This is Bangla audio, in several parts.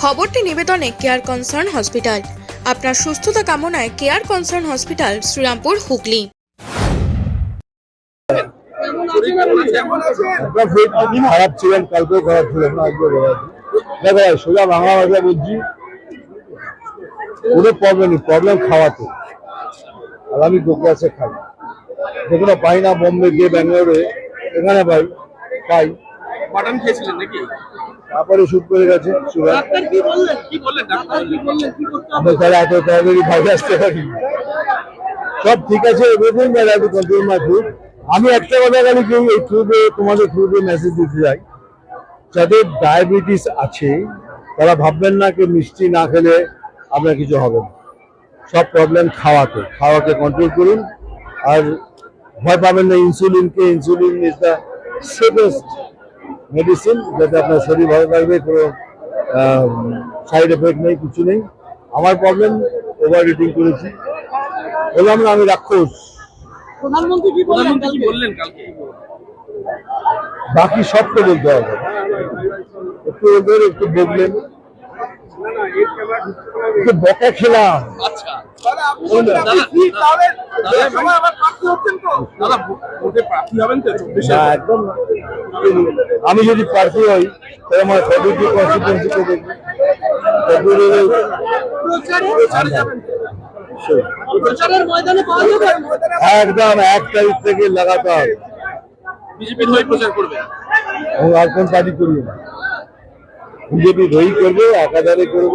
খবরটি নিবেদনে কেয়ার কনসার্ন হসপিটাল আপনার সুস্থতা কামনায় care concern hospital Shrirampur Hooghly. খারাপ ছিলেন কালকেও খারাপ ছিলেন দেখো সোজা বাংলা ভাষা বলছি কোনো প্রবলেম নেই প্রবলেম খাওয়াতে। আর আমি গোগ্রাসে খাই। যেগুলো পাই না বোম্বে গিয়ে ব্যাঙ্গালোরে এখানে পাই পাই। মাটন খেয়েছিলেন নাকি? তারপরে শুট করে গেছে আমরা এত তাড়াতাড়ি বাইরে আসতে পারি সব ঠিক আছে কন্ট্রোল আমি একটা কথা খালি কি এই থ্রুতে তোমাদের থ্রুতে মেসেজ দিতে চাই যাদের ডায়াবেটিস আছে তারা ভাববেন না কি মিষ্টি না খেলে আপনার কিছু হবে না। সব প্রবলেম খাওয়াতে খাওয়াকে কন্ট্রোল করুন। আর ভয় পাবেন না ইনসুলিনকে insulin is the safest medicine যাতে আপনার শরীর ভালো থাকবে কোনো সাইড এফেক্ট নেই কিছু নেই। আমার প্রবলেম ওভার ইটিং করেছি। বললাম না আমি রাক্ষস। প্রধানমন্ত্রী কি বললেন কালকে? বাকি সব তো বলতে হবে। একটু ওদের একটু বললেন একটু বকা খেলাম। আচ্ছা। একদম আমি যদি প্রার্থী হই তাহলে আমার ফেব্রুয়ারি দেখবি? পাওয়া যাবে? একদম এক তারিখ থেকে লাগাতার। বিজেপির হয়ে প্রচার করবে। এবং আর কোন পার্টি করি না। বিজেপি ধরি করব একাধারে করব।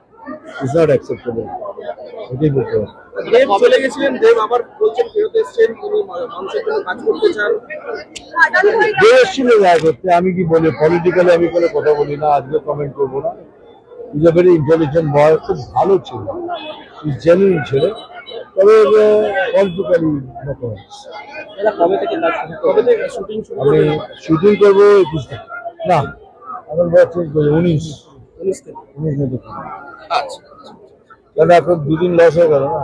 is not acceptable. এটাই বলতে হবে দেব চলে গেছিলেন দেব আবার বলছেন ফেরত এসছেন তিনি মানুষের জন্য কাজ করতে চান। দেশ ছিল দেখা করতে আমি কি বলি পলিটিক্যালি আমি কোনো কথা বলি না আজকে কমেন্ট করব না। Is a very intelligent boy খুব ভালো ছিল ইজ জেনুইন ছিল। তবে পলিটিক্যালি আমি শুটিং করব একুশ। না আমার বয়স চেঞ্জ করব উনিশ। উনিশ উনিশ আচ্ছা। কারণ এখন দুদিন লস হয়ে গেল না?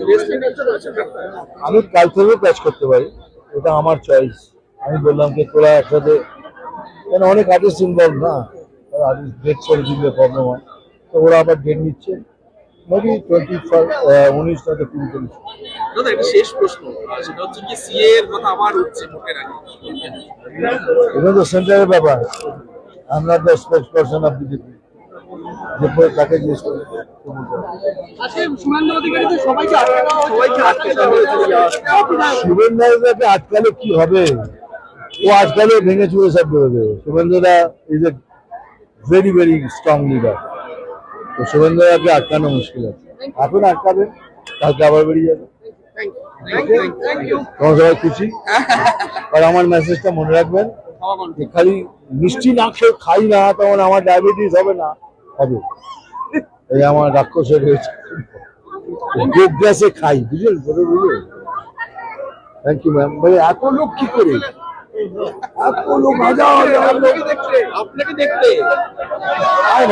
রয়েছে ডাক্তার আমি কাল থেকেও কাজ করতে পারি। এটা আমার চয়েস আমি বললাম যে তোরা একসাথে কেন অনেক আর্টিস্ট ইনভলভ না? আর্টিস্ট ডেট করে দিলে প্রবলেম হয়। তো ওরা আবার ডেট নিচ্ছে। মেবি টোয়েন্টি উনিশ নয়তো কুড়ি চল্লিশ। দাদা এটা শেষ প্রশ্ন সেটা হচ্ছে কি সিএ এর কথা আবার উঠছে ভোটের আগে? এগুলো তো সেন্টারের ব্যাপার। আমরা স্পোক্স পার্সন অফ বিজেপি যে তাকে জিজ্ঞেস করে আজকে সুরেন্দ্র অধিকারী তো সবাইকে আটকে দেওয়া সবাইকে আটকে দেওয়া হয়েছে শুভেন্দ্রদাকে আটকালে কি হবে? ও আটকালে ভেঙে চুরে সব বেরোবে। শুভেন্দ্রদা is a very very strong leader তো শুভেন্দ্রদাকে আটকানো মুশকিল আছে। এখন আটকাবে কালকে আবার বেরিয়ে যাবে। তোমার সবাই খুশি? আর আমার মেসেজটা মনে রাখবেন যে খালি মিষ্টি না খেয়ে খাই না তখন আমার ডায়াবেটিস হবে না হবে। এই আমার রাক্ষসের হয়েছে। গ্যাসে খাই বুঝলেন? বুঝলেন? থ্যাংক ইউ ম্যাম মানে এত লোক কি করে? দেখতে আপনাকে দেখতে।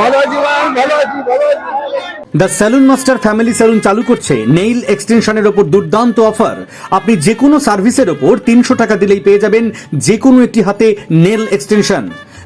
ভালো আছি ভালো আছি ভালো আছি। The salon master family salon চালু করছে নেইল এক্সটেনশনের ওপর দুর্দান্ত অফার আপনি যে কোনো সার্ভিসের ওপর তিনশো টাকা দিলেই পেয়ে যাবেন যে কোনো একটি হাতে নেল এক্সটেনশন